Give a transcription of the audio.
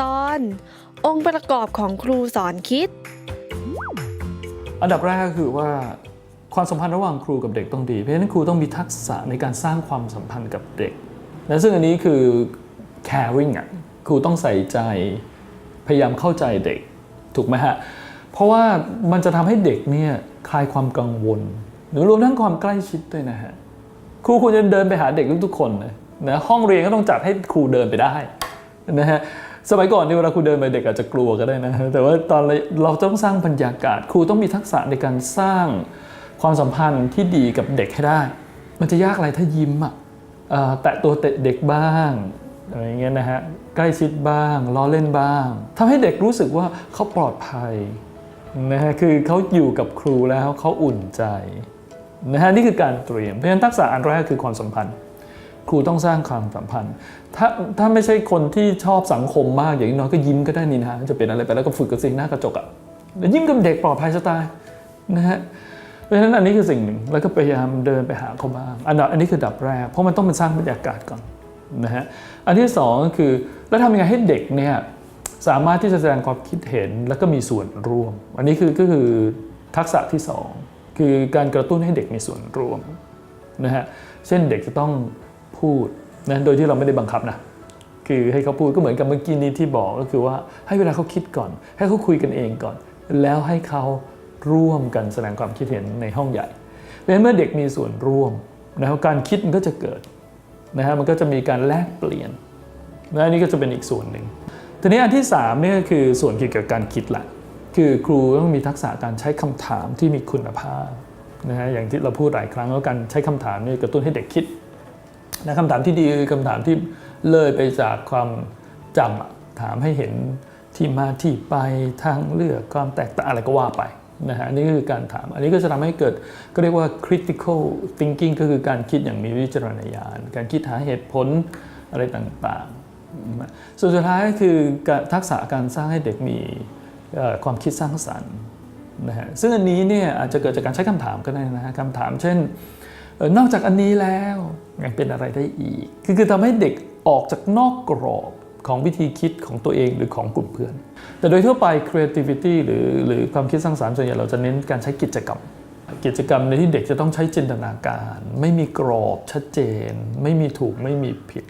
ตอน องค์ประกอบของครูสอนคิด อันดับแรกก็คือว่าความสัมพันธ์ระหว่างครูกับเด็กต้องดี เพราะฉะนั้นครูต้องมีทักษะในการสร้างความสัมพันธ์กับเด็กและซึ่งอันนี้คือ caring อะครูต้องใส่ใจพยายามเข้าใจเด็กถูกไหมฮะ เพราะว่ามันจะทำให้เด็กเนี่ยคลายความกังวลหรือรวมทั้งความใกล้ชิดด้วยนะฮะครูควรจะเดินไปหาเด็กทุกๆคนนะห้องเรียนก็ต้องจัดให้ครูเดินไปได้นะฮะ สมัยก่อนที่เวลาครูเดินไปเด็กอาจจะกลัวก็ได้นะ แต่ว่าตอนเราต้องสร้างบรรยากาศครูต้องมีทักษะในการสร้างความสัมพันธ์ที่ดีกับเด็กให้ได้ มันจะยากอะไรถ้ายิ้มอะแตะตัวเตะเด็กบ้างอะไรอย่างเงี้ยนะฮะใกล้ชิดบ้างล้อเล่นบ้างทำให้เด็กรู้สึกว่าเขาปลอดภัยนะฮะคือเขาอยู่กับครูแล้วเขาอุ่นใจนะฮะนี่คือการเตรียมเพราะฉะนั้นทักษะอันแรกคือความสัมพันธ์ ครูต้องสร้างความสัมพันธ์ ถ้าถ้าไม่ใช่คนที่ชอบสังคมมากอย่างน้อยก็ยิ้มก็ได้นี่นะฮะจะเป็นอะไรไปแล้วก็ฝึกกับสิ่งหน้ากระจกอะแล้วยิ้มกับเด็กปลอดภัยสไตล์นะฮะเพราะฉะนั้นอันนี้คือสิ่งหนึ่งแล้วก็พยายามเดินไปหาเขาบ้างอันดับอันนี้คือดับแรก เพราะมันต้องเป็นสร้างบรรยากาศก่อนนะฮะอันที่สองก็คือแล้วทำยังไงให้เด็กเนี่ยสามารถที่จะแสดงความคิดเห็นแล้วก็มีส่วนร่วม อันนี้คือก็คือทักษะที่สองคือการกระตุ้นให้เด็กมีส่วนร่วมนะฮะเช่นเด็กจะต้อง พูดนะโดยที่เราไม่ได้บังคับนะคือให้เขาพูดก็เหมือนกับเมื่อกี้นี้ที่บอกก็คือว่าให้เวลาเขาคิดก่อน ให้เขาคุยกันเองก่อน แล้วให้เขาร่วมกันแสดงความคิดเห็นในห้องใหญ่เพราะฉะนั้นเมื่อเด็กมีส่วนร่วมนะครับการคิดมันก็จะเกิดนะฮะมันก็จะมีการแลกเปลี่ยนนะอันนี้ก็จะเป็นอีกส่วนหนึ่งทีนี้อันที่3เนี่ยก็คือส่วนเกี่ยวกับการคิดแหละคือครูต้องมีทักษะการใช้คำถามที่มีคุณภาพนะฮะอย่างที่เราพูดหลายครั้งว่าการใช้คำถามนี่กระตุ้นให้เด็กคิด นะคำถามที่ดีคือคำถามที่เลยไปจากความจำถามให้เห็นที่มาที่ไปทางเลือกความแตกต่างอะไรก็ว่าไปนะฮะอันนี่คือการถาม อันนี้ก็จะทำให้เกิดก็เรียกว่า critical thinking ก็คือการคิดอย่างมีวิจารณญาณ การคิดหาเหตุผลอะไรต่างๆ ส่วนสุดท้ายคือทักษะการสร้างให้เด็กมีความคิดสร้างสรรค์นะฮะซึ่งอันนี้เนี่ยอาจจะเกิดจากการใช้คำถามก็ได้นะฮะคำถามเช่น นอกจากอันนี้แล้วยังเป็นอะไรได้อีก คือคือทำให้เด็กออกจากนอกกรอบของวิธีคิดของตัวเองหรือของกลุ่มเพื่อน แต่โดยทั่วไป creativity หรือหรือความคิดสร้างสรรค์ส่วนใหญ่เราจะเน้นการใช้กิจกรรม กิจกรรมในที่เด็กจะต้องใช้จินตนาการ ไม่มีกรอบชัดเจน ไม่มีถูกไม่มีผิด